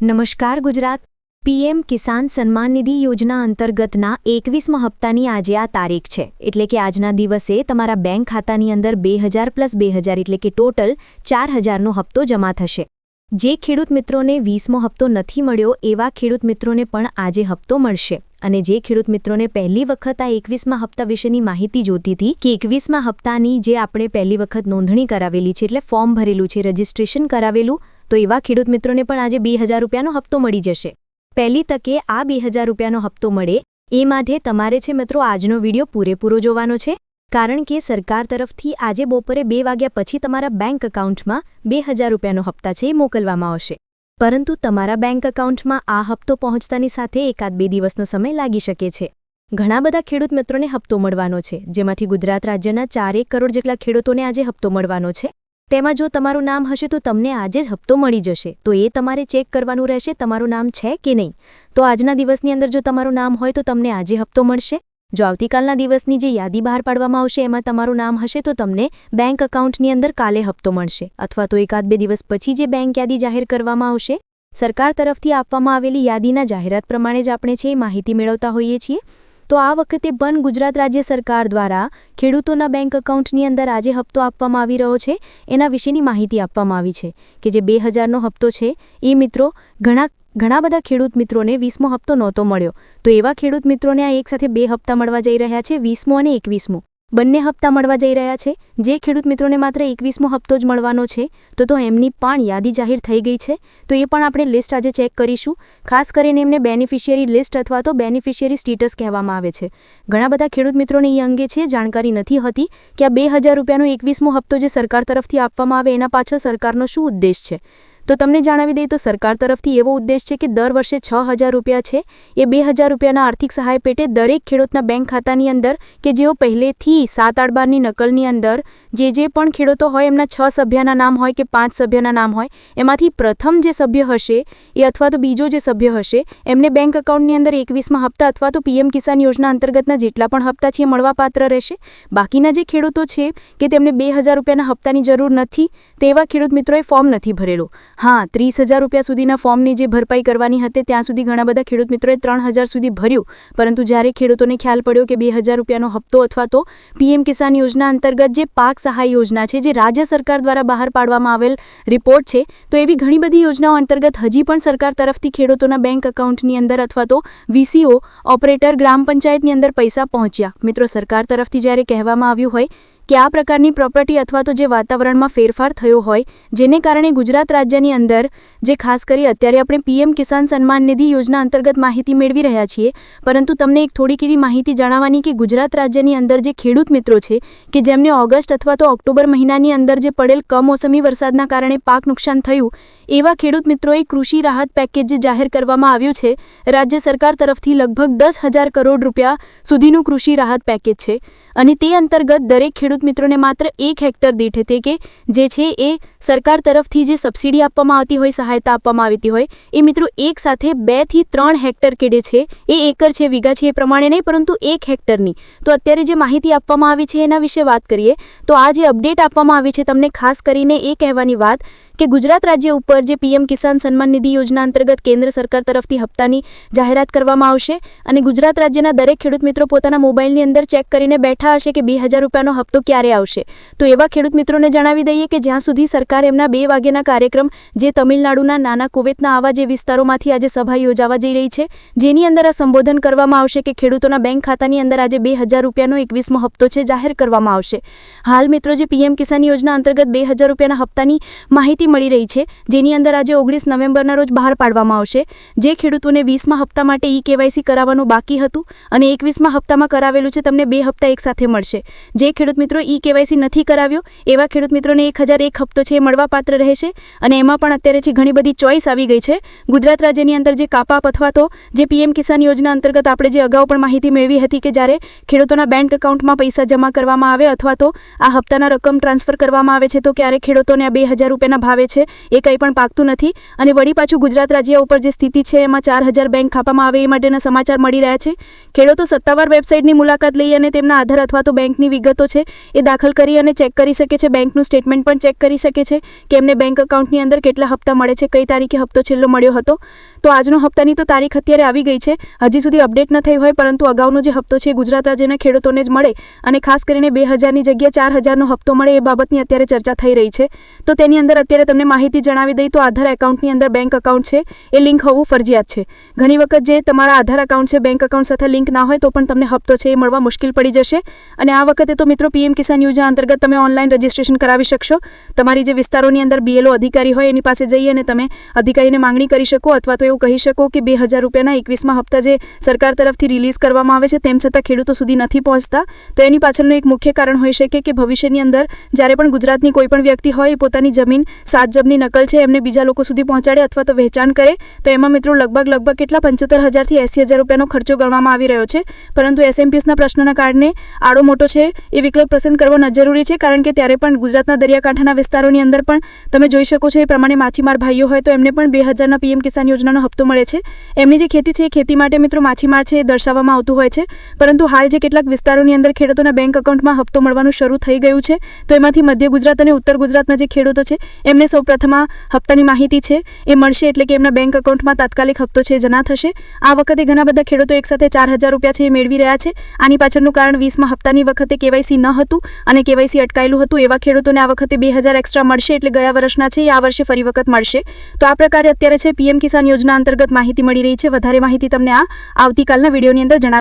નમસ્કાર ગુજરાત. પીએમ કિસાન સન્માન નિધિ યોજના અંતર્ગતના એકવીસમા હપ્તાની આજે આ તારીખ છે. એટલે કે આજના દિવસે તમારા બેંક ખાતાની અંદર બે હજાર પ્લસ બે હજાર એટલે કે ટોટલ ચાર હજારનો હપ્તો જમા થશે. જે ખેડૂત મિત્રોને વીસમો હપ્તો નથી મળ્યો, એવા ખેડૂત મિત્રોને પણ આજે હપ્તો મળશે. અને જે ખેડૂત મિત્રોને પહેલી વખત આ એકવીસમા હપ્તા વિશેની માહિતી જોતી હતી કે એકવીસમા હપ્તાની જે આપણે પહેલી વખત નોંધણી કરાવેલી છે, એટલે ફોર્મ ભરેલું છે, રજિસ્ટ્રેશન કરાવેલું, તો એવા ખેડૂત મિત્રોને પણ આજે બે હજાર રૂપિયાનો હપ્તો મળી જશે. પહેલી તકે આ બે હજાર રૂપિયાનો હપ્તો મળે. એ માટે તમારે છે મિત્રો આજનો વીડિયો પૂરેપૂરો જોવાનો છે. કારણ કે સરકાર તરફથી આજે બપોરે બે વાગ્યા પછી તમારા બેંક એકાઉન્ટમાં બે હજાર રૂપિયાનો હપ્તા છે એ મોકલવામાં આવશે. પરંતુ તમારા બેંક એકાઉન્ટમાં આ હપ્તો પહોંચતાની સાથે એકાદ બે દિવસનો સમય લાગી શકે છે. ઘણા બધા ખેડૂત મિત્રોને હપ્તો મળવાનો છે, જેમાંથી ગુજરાત રાજ્યના ચારેક કરોડ જેટલા ખેડૂતોને આજે હપ્તો મળવાનો છે. તેમાં જો તમારું નામ હશે તો તમને આજે જ હપ્તો મળી જશે. તો એ તમારે ચેક કરવાનું રહેશે તમારું નામ છે કે નહીં. તો આજના દિવસની અંદર જો તમારું નામ હોય તો તમને આજે હપ્તો મળશે. જો આવતીકાલના દિવસની જે યાદી બહાર પાડવામાં આવશે, એમાં તમારું નામ હશે, તો તમને બેંક એકાઉન્ટની અંદર કાલે હપ્તો મળશે. અથવા તો એકાદ બે દિવસ પછી જે બેંક યાદી જાહેર કરવામાં આવશે, સરકાર તરફથી આપવામાં આવેલી યાદીના જાહેરાત પ્રમાણે જ આપણે છે એ માહિતી મેળવતા હોઈએ છીએ. તો આ વખતે પણ ગુજરાત રાજ્ય સરકાર દ્વારા ખેડૂતોના બેંક એકાઉન્ટની અંદર આજે હપ્તો આપવામાં આવી રહ્યો છે. એના વિશેની માહિતી આપવામાં આવી છે કે જે બે હજારનો હપ્તો છે. એ મિત્રો, ઘણા ઘણા બધા ખેડૂત મિત્રોને વીસમો હપ્તો નહોતો મળ્યો. તો એવા ખેડૂત મિત્રોને આ એકસાથે બે હપ્તા મળવા જઈ રહ્યા છે, વીસમો અને એકવીસમો. બંને હપ્તા મળવા જઈ રહ્યા છે. જે ખેડૂત મિત્રોને માત્ર એકવીસમો હપ્તો જ મળવાનો છે, તો તો એમની પણ યાદી જાહેર થઈ ગઈ છે. તો એ પણ આપણે લિસ્ટ આજે ચેક કરીશું. ખાસ કરીને એમને બેનિફિશિયરી લિસ્ટ અથવા તો બેનિફિશિયરી સ્ટેટસ કહેવામાં આવે છે. ઘણા બધા ખેડૂત મિત્રોને એ અંગે છે, જાણકારી નથી હતી કે આ બે હજાર રૂપિયાનો એકવીસમો હપ્તો જે સરકાર તરફથી આપવામાં આવે એના પાછળ સરકારનો શું ઉદ્દેશ છે? તો તમને જણાવી દઈએ તો સરકાર તરફથી એવો ઉદ્દેશ છે કે દર વર્ષે છ હજાર રૂપિયા છે. એ બે હજાર રૂપિયાના આર્થિક સહાય પેટે દરેક ખેડૂતના બેંક ખાતાની અંદર કે જેઓ પહેલેથી સાત આઠ બારની નકલની અંદર જે જે પણ ખેડૂતો હોય એમના છ સભ્યના નામ હોય કે પાંચ સભ્યના નામ હોય, એમાંથી પ્રથમ જે સભ્ય હશે એ અથવા તો બીજો જે સભ્ય હશે, એમને બેંક એકાઉન્ટની અંદર એકવીસમાં હપ્તા અથવા તો પીએમ કિસાન યોજના અંતર્ગતના જેટલા પણ હપ્તા છે એ મળવાપાત્ર રહેશે. બાકીના જે ખેડૂતો છે કે તેમને બે હજાર રૂપિયાના હપ્તાની જરૂર નથી, તેવા ખેડૂત મિત્રોએ ફોર્મ નથી ભરેલું. હા, ત્રીસ હજાર રૂપિયા સુધીના ફોર્મની જે ભરપાઈ કરવાની હતી, ત્યાં સુધી ઘણા બધા ખેડૂત મિત્રોએ ત્રણ હજાર સુધી ભર્યું. પરંતુ જ્યારે ખેડૂતોને ખ્યાલ પડ્યો કે બે હજાર રૂપિયાનો હપ્તો અથવા તો પીએમ કિસાન યોજના અંતર્ગત જે પાક સહાય યોજના છે, જે રાજ્ય સરકાર દ્વારા બહાર પાડવામાં આવેલ રિપોર્ટ છે, તો એવી ઘણી બધી યોજનાઓ અંતર્ગત હજી પણ સરકાર તરફથી ખેડૂતોના બેંક એકાઉન્ટની અંદર અથવા તો વીસીઓ ઓપરેટર ગ્રામ પંચાયતની અંદર પૈસા પહોંચ્યા. મિત્રો, સરકાર તરફથી જ્યારે કહેવામાં આવ્યું હોય કે આ પ્રકારની પ્રોપર્ટી અથવા તો જે વાતાવરણમાં ફેરફાર થયો હોય, જેને કારણે ગુજરાત રાજ્યની અંદર, જે ખાસ કરી અત્યારે આપણે પીએમ કિસાન સન્માન નિધિ યોજના અંતર્ગત માહિતી મેળવી રહ્યા છીએ, પરંતુ તમને એક થોડીક એવી માહિતી જણાવવાની કે ગુજરાત રાજ્યની અંદર જે ખેડૂત મિત્રો છે, કે જેમને ઓગસ્ટ અથવા તો ઓક્ટોબર મહિનાની અંદર જે પડેલ કમોસમી વરસાદના કારણે પાક નુકસાન થયું, એવા ખેડૂત મિત્રોએ કૃષિ રાહત પેકેજ જે જાહેર કરવામાં આવ્યું છે, રાજ્ય સરકાર તરફથી લગભગ દસ કરોડ રૂપિયા સુધીનું કૃષિ રાહત પેકેજ છે. અને તે અંતર્ગત દરેક ખેડૂત ખેડૂત મિત્રોને માત્ર એક હેક્ટર દીઠ તે કે જે છે એ સરકાર તરફથી જે સબસિડી આપવામાં આવતી હોય, સહાયતા આપવામાં આવતી હોય, એ મિત્રો એક સાથે બેથી ત્રણ હેક્ટર કેડે છે. એ એકર છે, વીઘા છે એ પ્રમાણે નહીં, પરંતુ એક હેક્ટરની. તો અત્યારે જે માહિતી આપવામાં આવી છે એના વિશે વાત કરીએ. તો આ જે અપડેટ આપવામાં આવી છે, તમને ખાસ કરીને એ કહેવાની વાત કે ગુજરાત રાજ્ય ઉપર જે પીએમ કિસાન સન્માન નિધિ યોજના અંતર્ગત કેન્દ્ર સરકાર તરફથી હપ્તાની જાહેરાત કરવામાં આવશે અને ગુજરાત રાજ્યના દરેક ખેડૂત મિત્રો પોતાના મોબાઈલની અંદર ચેક કરીને બેઠા હશે કે બે હજાર રૂપિયાનો હપ્તો ક્યારે આવશે? તો એવા ખેડૂત મિત્રોને જણાવી દઈએ કે જ્યાં સુધી સરકાર એમના બે વાગ્યાના કાર્યક્રમ, જે તમિલનાડુના નાના કુવેતના આવા જે વિસ્તારોમાંથી આજે સભા યોજાવા જઈ રહી છે, જેની અંદર આ સંબોધન કરવામાં આવશે કે ખેડૂતોના બેંક ખાતાની અંદર આજે બે હજાર રૂપિયાનો એકવીસમો હપ્તો છે જાહેર કરવામાં આવશે. હાલ મિત્રો જે પીએમ કિસાન યોજના અંતર્ગત બે હજાર રૂપિયાના હપ્તાની માહિતી મળી રહી છે, જેની અંદર આજે ઓગણીસ નવેમ્બરના રોજ બહાર પાડવામાં આવશે. જે ખેડૂતોને વીસમા હપ્તા માટે ઈ કેવાયસી કરાવવાનું બાકી હતું અને એકવીસમા હપ્તામાં કરાવેલું છે, તમને બે હપ્તા એકસાથે મળશે. જે ખેડૂત મિત્રો ઈ કેવાયસી નથી કરાવ્યો. એવા ખેડૂત મિત્રોને એક હજાર એક હપ્તો છે એ મળવાપાત્ર રહેશે અને એમાં પણ અત્યારે છે ઘણી બધી ચોઈસ આવી ગઈ છે, ગુજરાત રાજ્યની અંદર જે કાપાપ અથવા તો જે પીએમ કિસાન યોજના અંતર્ગત આપણે જે અગાઉ પણ માહિતી મેળવી હતી કે જ્યારે ખેડૂતોના બેંક એકાઉન્ટમાં પૈસા જમા કરવામાં આવે અથવા તો આ હપ્તાના રકમ ટ્રાન્સફર કરવામાં આવે છે, તો ક્યારે ખેડૂતોને આ બે હજાર રૂપિયાના ભાવે છે એ કંઈ પણ પાકતું નથી. અને વળી પાછું ગુજરાત રાજ્ય ઉપર જે સ્થિતિ છે, એમાં ચાર હજાર બેંક ખાપામાં આવે એ માટેના સમાચાર મળી રહ્યા છે. ખેડૂતો સત્તાવાર વેબસાઇટની મુલાકાત લઈ અને તેમના આધાર અથવા તો બેંકની વિગતો છે એ દાખલ કરી અને ચેક કરી શકે છે. બેંકનું સ્ટેટમેન્ટ પણ ચેક કરી શકે છે કે એમને બેંક અકાઉન્ટની અંદર કેટલા હપ્તા મળે છે, કઈ તારીખે હપ્તો છેલ્લો મળ્યો હતો. તો આજનો હપ્તાની તો તારીખ અત્યારે આવી ગઈ છે. હજી સુધી અપડેટ ન થઈ હોય, પરંતુ અગાઉનો જે હપ્તો છે ગુજરાત રાજ્યના ખેડૂતોને જ મળે અને ખાસ કરીને બે હજારની જગ્યાએ ચાર હજારનો હપ્તો મળે એ બાબતની અત્યારે ચર્ચા થઈ રહી છે. તો તેની અંદર અત્યારે તમને માહિતી જણાવી દઈ તો આધાર એકાઉન્ટની અંદર બેંક અકાઉન્ટ છે. એ લિંક હોવું ફરજિયાત છે. ઘણી વખત જે તમારા આધાર અકાઉન્ટ છે, બેંક અકાઉન્ટ સાથે લિંક ના હોય તો પણ તમને હપ્તો છે એ મળવા મુશ્કેલ પડી જશે. અને આ વખતે તો મિત્રો પીએમ કિસાન યોજના અંતર્ગત તમે ઓનલાઈન રજીસ્ટ્રેશન કરાવી શકશો. તમારી જે વિસ્તારોની અંદર બીએલઓ અધિકારી હોય એની પાસે જઈ અને તમે અધિકારીને માંગણી કરી શકો અથવા તો એવું કહી શકો કે બે હજાર રૂપિયાના એકવીસમાં હપ્તા જે સરકાર તરફથી રિલીઝ કરવામાં આવે છે, તેમ છતાં ખેડૂતો સુધી નથી પહોંચતા. તો એની પાછળનું એક મુખ્ય કારણ હોઈ શકે કે ભવિષ્યની અંદર જ્યારે પણ ગુજરાતની કોઈ પણ વ્યક્તિ હોય એ પોતાની જમીન સાત જબની નકલ છે, એમને બીજા લોકો સુધી પહોંચાડે અથવા તો વહેંચાણ કરે, તો એમાં મિત્રો લગભગ લગભગ કેટલા પંચોતેર હજારથી એંસી હજાર રૂપિયાનો ખર્ચો ગણવામાં આવી રહ્યો છે. પરંતુ એસએમપીએસના પ્રશ્નના કારણે આડો મોટો છે એ વિકલ્પ પસંદ કરવો ન જરૂરી છે, કારણ કે ત્યારે પણ ગુજરાતના દરિયાકાંઠાના વિસ્તારોની અંદર પણ તમે જોઈ શકો છો એ પ્રમાણે માછીમાર ભાઈઓ હોય તો એમને પણ બે હજારના પીએમ કિસાન યોજનાનો હપ્તો મળે છે. એમની જે ખેતી છે એ ખેતી માટે મિત્રો માછીમાર છે એ દર્શાવવામાં આવતું હોય છે, પરંતુ હાલ જે કેટલાક વિસ્તારોની અંદર ખેડૂતોના બેંક અકાઉન્ટમાં હપ્તો મળવાનું શરૂ થઈ ગયું છે, તો એમાંથી મધ્ય ગુજરાત અને ઉત્તર ગુજરાતના જે ખેડૂતો છે, એમને સૌપ્રથમ આ હપ્તાની માહિતી છે, એ મળશે એટલે કે એમના બેંક અકાઉન્ટમાં તાત્કાલિક હપ્તો છે જના થશે. આ વખતે ઘણા બધા ખેડૂતો એકસાથે ચાર હજાર રૂપિયા છે એ મેળવી રહ્યા છે, આની પાછળનું કારણ વીસમાં હપ્તાની વખતે કેવાયસી ન હતું અને કેવાયસી અટકાયેલું હતું. એવા ખેડૂતોને આ વખતે બે હજાર એક્સ્ટ્રા મળશે એટલે ગયા વર્ષના છે એ આ વર્ષે ફરી વખત મળશે. તો આ પ્રકારે અત્યારે છે, પીએમ કિસાન યોજના અંતર્ગત માહિતી મળી રહી છે. વધારે માહિતી તમને આ આવતીકાલના વિડીયોની અંદર જણાવ